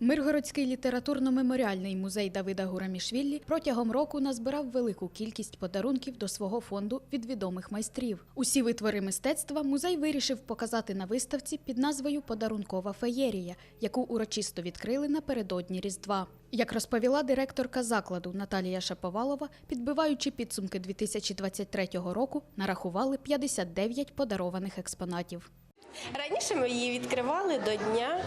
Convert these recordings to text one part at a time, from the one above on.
Миргородський літературно-меморіальний музей Давида Гурамішвілі протягом року назбирав велику кількість подарунків до свого фонду від відомих майстрів. Усі витвори мистецтва музей вирішив показати на виставці під назвою Подарункова феєрія, яку урочисто відкрили напередодні Різдва. Як розповіла директорка закладу Наталія Шаповалова, підбиваючи підсумки 2023 року, нарахували 59 подарованих експонатів. Раніше ми її відкривали до Дня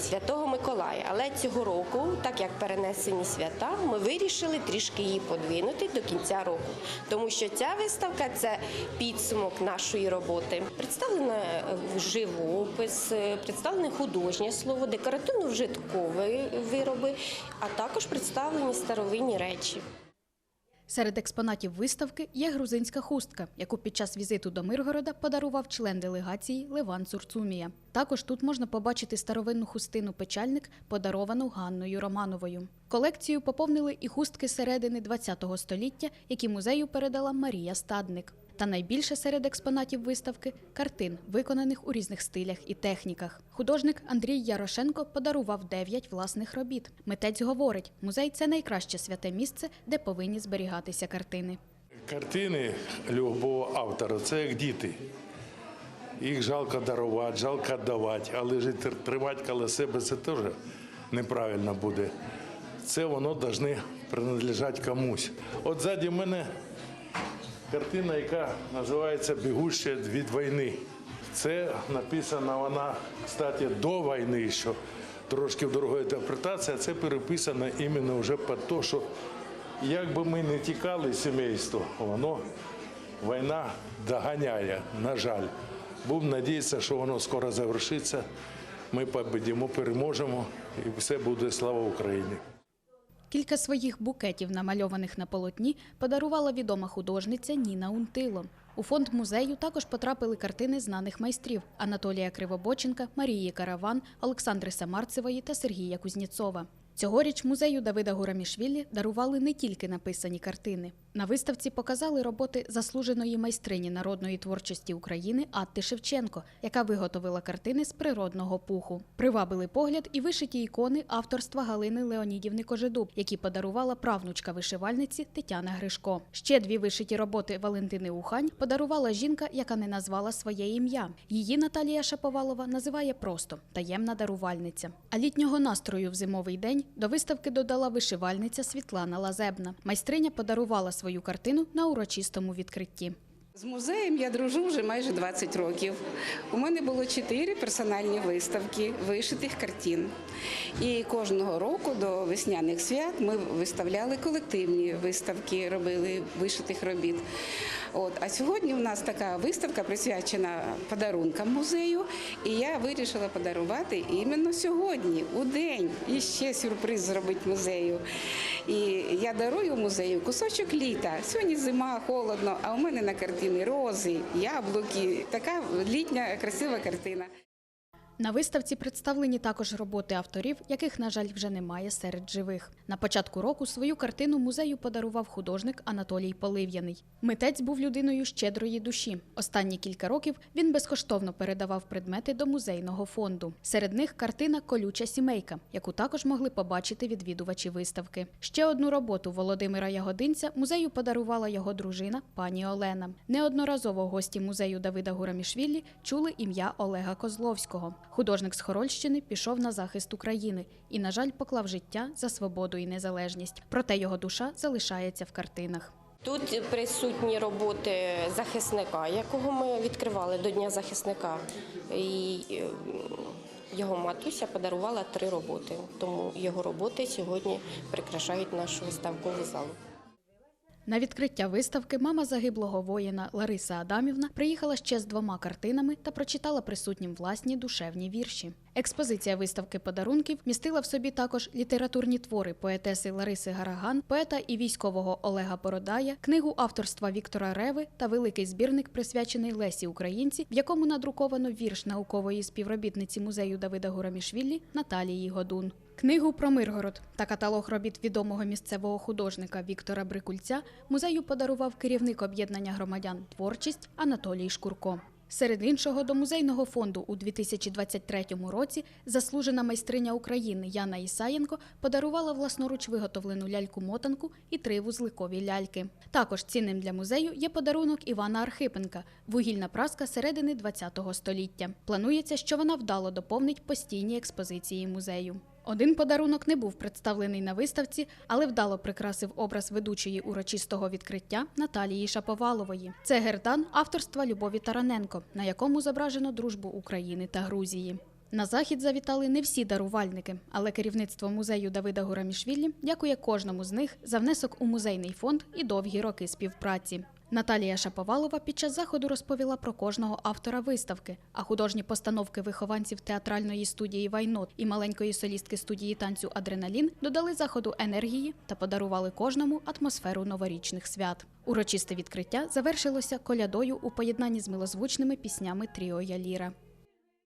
Святого Миколая, але цього року, так як перенесені свята, ми вирішили трішки її подвинути до кінця року, тому що ця виставка це підсумок нашої роботи. Представлено е, живопис, е, представлене художнє слово, декоративно-вжиткові вироби, а також представлені старовинні речі. Серед експонатів виставки є грузинська хустка, яку під час візиту до Миргорода подарував член делегації Леван Цурцумія. Також тут можна побачити старовинну хустину печальник, подаровану Ганною Романовою. Колекцію поповнили і хустки середини ХХ століття, які музею передала Марія Стадник. Та найбільше серед експонатів виставки картин, виконаних у різних стилях і техніках. Художник Андрій Ярошенко подарував 9 власних робіт. Митець говорить, музей це найкраще святе місце, де повинні зберігатися картини. Картини любого автора це як діти. Їх жалко дарувати, жалко давати, але ж тр- тримати коло себе це теж неправильно буде. Це воно повинно принадлежати комусь. От ззаді мене картина, яка називається Бігуща від війни. Це написана вона, кстати, до війни, що трошки в другої інтерпретації, а це переписано іменно вже під те, що як би ми не тікали з сімейства, воно війна доганяє, на жаль. Будемо надіятися, що воно скоро завершиться. Ми победимо, переможемо, і все буде слава Україні. Кілька своїх букетів, намальованих на полотні, подарувала відома художниця Ніна Унтило. У фонд музею також потрапили картини знаних майстрів Анатолія Кривобоченка, Марії Караван, Олександри Самарцевої та Сергія Кузніцова. Цьогоріч музею Давида Гурамішвілі дарували не тільки написані картини. На виставці показали роботи заслуженої майстрині народної творчості України Атти Шевченко, яка виготовила картини з природного пуху. Привабили погляд і вишиті ікони авторства Галини Леонідівни Кожедуб, які подарувала правнучка вишивальниці Тетяна Гришко. Ще дві вишиті роботи Валентини Ухань подарувала жінка, яка не назвала своє ім'я. Її Наталія Шаповалова називає просто таємна дарувальниця. А літнього настрою в зимовий день до виставки додала вишивальниця Світлана Лазебна. Майстриня подарувала свою картину на урочистому відкритті. З музеєм я дружу вже майже 20 років. У мене було чотири персональні виставки вишитих картин. І кожного року до весняних свят ми виставляли колективні виставки, робили вишитих робіт. От. А сьогодні у нас така виставка присвячена подарункам музею, і я вирішила подарувати іменно сьогодні, у день, і ще сюрприз зробити музею. І я дарую музею кусочок літа. Сьогодні зима, холодно, а у мене на картині рози, яблуки. Така літня красива картина. На виставці представлені також роботи авторів, яких, на жаль, вже немає серед живих. На початку року свою картину музею подарував художник Анатолій Полив'яний. Митець був людиною щедрої душі. Останні кілька років він безкоштовно передавав предмети до музейного фонду. Серед них картина Колюча сімейка, яку також могли побачити відвідувачі виставки. Ще одну роботу Володимира Ягодинця музею подарувала його дружина пані Олена. Неодноразово гості музею Давида Гурамішвілі чули ім'я Олега Козловського. Художник з Хорольщини пішов на захист України і, на жаль, поклав життя за свободу і незалежність. Проте його душа залишається в картинах. Тут присутні роботи захисника, якого ми відкривали до Дня захисника. І е, його матуся подарувала три роботи. Тому його роботи сьогодні прикрашають нашу виставкову залу. На відкриття виставки мама загиблого воїна Лариса Адамівна приїхала ще з двома картинами та прочитала присутнім власні душевні вірші. Експозиція виставки подарунків містила в собі також літературні твори поетеси Лариси Гараган, поета і військового Олега Бородая, книгу авторства Віктора Реви та великий збірник, присвячений Лесі Українці, в якому надруковано вірш наукової співробітниці музею Давида Гурамішвілі Наталії Годун. Книгу про Миргород та каталог робіт відомого місцевого художника Віктора Брикульця музею подарував керівник об'єднання громадян Творчість Анатолій Шкурко. Серед іншого, до музейного фонду у 2023 році заслужена майстриня України Яна Ісаєнко подарувала власноруч виготовлену ляльку-мотанку і три вузликові ляльки. Також цінним для музею є подарунок Івана Архипенка – вугільна праска середини ХХ століття. Планується, що вона вдало доповнить постійні експозиції музею. Один подарунок не був представлений на виставці, але вдало прикрасив образ ведучої урочистого відкриття Наталії Шаповалової. Це гердан авторства Любові Тараненко, на якому зображено дружбу України та Грузії. На захід завітали не всі дарувальники, але керівництво музею Давида Гурамішвілі дякує кожному з них за внесок у музейний фонд і довгі роки співпраці. Наталія Шаповалова під час заходу розповіла про кожного автора виставки, а художні постановки вихованців театральної студії Вайнот і маленької солістки студії танцю Адреналін додали заходу енергії та подарували кожному атмосферу новорічних свят. Урочисте відкриття завершилося колядою у поєднанні з милозвучними піснями Тріо Яліра.